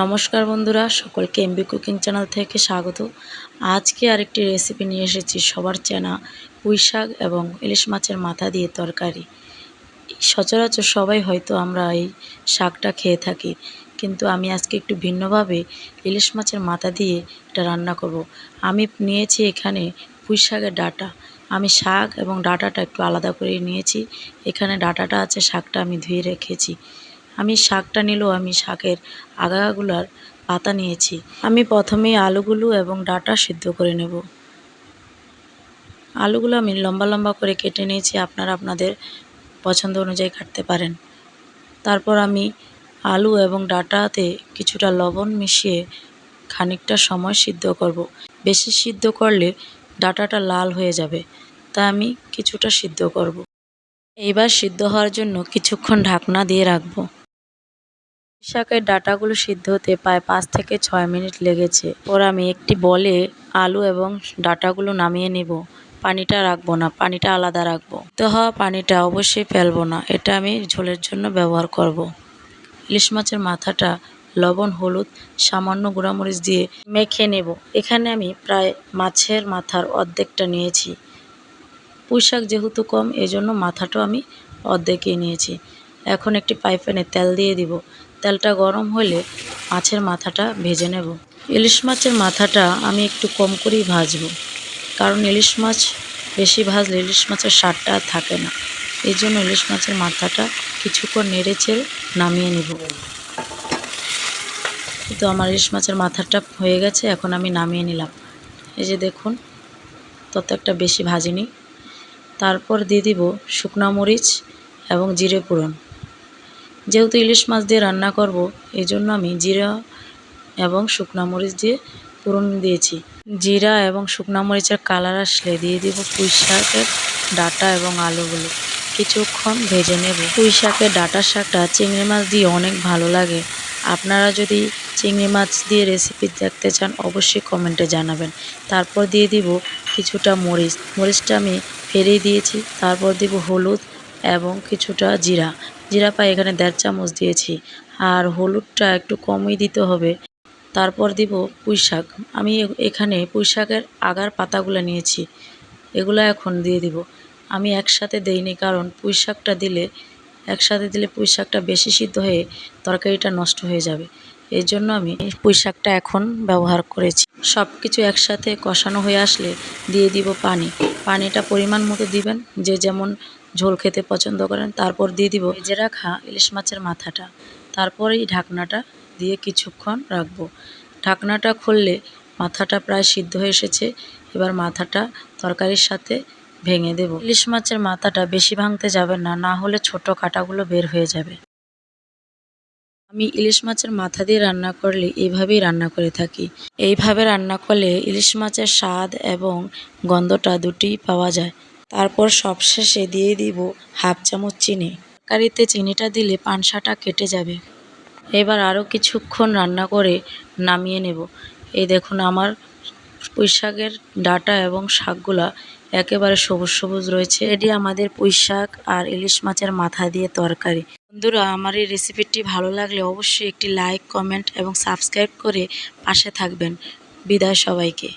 নমস্কার বন্ধুরা, সকলকে এমবি কুকিং চ্যানেল থেকে স্বাগত। আজকে আরেকটি রেসিপি নিয়ে এসেছি, সবার চেনা পুঁই শাক এবং ইলিশ মাছের মাথা দিয়ে তরকারি। সচরাচর সবাই হয়তো আমরা এই শাকটা খেয়ে থাকি, কিন্তু আমি আজকে একটু ভিন্নভাবে ইলিশ মাছের মাথা দিয়ে এটা রান্না করব। আমি নিয়েছি এখানে পুঁই শাকের ডাটা। আমি শাক এবং ডাটাটা একটু আলাদা করে নিয়েছি। এখানে ডাটাটা আছে, শাকটা আমি ধুয়ে রেখেছি। আমি শাকটা নিলেও আমি শাকের আগাগুলার পাতা নিয়েছি আমি প্রথমেই আলুগুলো এবং ডাটা সিদ্ধ করে নেব আলুগুলো আমি লম্বা লম্বা করে কেটে নিয়েছি, আপনারা আপনাদের পছন্দ অনুযায়ী কাটতে পারেন তারপর আমি আলু এবং ডাটাতে কিছুটা লবণ মিশিয়ে খানিকটা সময় সিদ্ধ করব। বেশি সিদ্ধ করলে ডাটাটা লাল হয়ে যাবে তা আমি কিছুটা সিদ্ধ করব। এইবার সিদ্ধ হওয়ার জন্য কিছুক্ষণ ঢাকনা দিয়ে রাখব শাকের ডাটাগুলো সিদ্ধ হতে প্রায় পাঁচ থেকে ছয় মিনিট লেগেছে। ওর আমি একটি বলে আলু এবং ডাটাগুলো নামিয়ে নেব। পানিটা রাখব না, পানিটা আলাদা রাখব। তো হওয়া পানিটা অবশ্যই ফেলব না, এটা আমি ঝোলের জন্য ব্যবহার করব। ইলিশ মাছের মাথাটা লবণ, হলুদ, সামান্য গুঁড়ামরিচ দিয়ে মেখে নেব। এখানে আমি প্রায় মাছের মাথার অর্ধেকটা নিয়েছি। পুঁই শাক যেহেতু কম, এজন্য মাথাটাও আমি অর্ধেকই নিয়েছি। এখন একটি পাইপ্যানে তেল দিয়ে দিব। তেলটা গরম হলে মাছের মাথাটা ভেজে নেব। ইলিশ মাছের মাথাটা আমি একটু কম করেই ভাজবো। কারণ ইলিশ মাছ, বেশি ভাজলে ইলিশ মাছের স্বাদটা থাকে না। এই জন্য ইলিশ মাছের মাথাটা কিছুক্ষণ নেড়ে চেড়ে নামিয়ে নেব। তো আমার ইলিশ মাছের মাথাটা হয়ে গেছে, এখন আমি নামিয়ে নিলাম। এই যে দেখুন তত একটা বেশি ভাজিনি। তারপর দিয়ে দিব শুকনো মরিচ এবং জিরে পুরন যেহেতু ইলিশ মাছ দিয়ে রান্না করব এই জন্য আমি জিরা এবং শুকনা মরিচ দিয়ে পুরন দিয়েছি। জিরা এবং শুকনা মরিচের কালার আসলে দিয়ে দিব পুঁই শাকের ডাটা এবং আলুগুলো। কিছুক্ষণ ভেজে নেব। পুঁই শাকের ডাটা শাকটা চিংড়ি মাছ দিয়ে অনেক ভালো লাগে। আপনারা যদি চিংড়ি মাছ দিয়ে রেসিপি দেখতে চান, অবশ্যই কমেন্টে জানাবেন। তারপর দিয়ে দিব কিছুটা মরিচ। মরিচটা আমি ফেরিয়ে দিয়েছি। তারপর দিব হলুদ এবং কিছুটা জিরা। জিরা পাই এখানে দেড় চামচ দিয়েছি। আর হলুদটা একটু কমই দিতে হবে। তারপর দিব পুঁই শাক আমি এখানে পুঁই শাকের আগার পাতাগুলো নিয়েছি। এগুলো এখন দিয়ে দিব। আমি একসাথে দেইনি, কারণ পুঁই শাকটা দিলে একসাথে দিলে পুঁই শাকটা বেশি সিদ্ধ হয়ে তরকারিটা নষ্ট হয়ে যাবে। এই জন্য আমি পুঁই শাকটা এখন ব্যবহার করেছি। সব কিছু একসাথে কষানো হয়ে আসলে দিয়ে দিব পানি। পানিটা পরিমাণ মতো দিবেন, যে যেমন ঝোল খেতে পছন্দ করেন, তারপর দিয়ে দিব ভেজে রাখা ইলিশ মাছের মাথাটা। তারপরেই ঢাকনাটা দিয়ে কিছুক্ষণ রাখব। ঢাকনাটা খুললে মাথাটা প্রায় সিদ্ধ হয়ে এসেছে, এবার মাথাটা তরকারির সাথে ভেঙে দেব। ইলিশ মাছের মাথাটা বেশি ভাঙতে যাবে না না হলে ছোট কাটাগুলো বের হয়ে যাবে। আমি ইলিশ মাছের মাথা দিয়ে রান্না করলে এইভাবেই রান্না করে থাকি। এইভাবে রান্না করলে ইলিশ মাছের স্বাদ এবং গন্ধটা দুটিই পাওয়া যায়। তারপর সবশেষে দিয়ে দিব হাফ চামচ চিনি। কারিতে চিনিটা দিলে পানসাটা কেটে যাবে। এবার আরও কিছুক্ষণ রান্না করে নামিয়ে নেব। এই দেখুন, আমার পুঁই শাকের ডাটা এবং শাকগুলা একেবারে সবুজ সবুজ রয়েছে। এটি আমাদের পুঁই শাক আর ইলিশ মাছের মাথা দিয়ে তরকারি। বন্ধুরা, আমার এই রেসিপিটি ভালো লাগলে অবশ্যই একটি লাইক কমেন্ট এবং সাবস্ক্রাইব করে পাশে থাকবেন। বিদায় সবাইকে।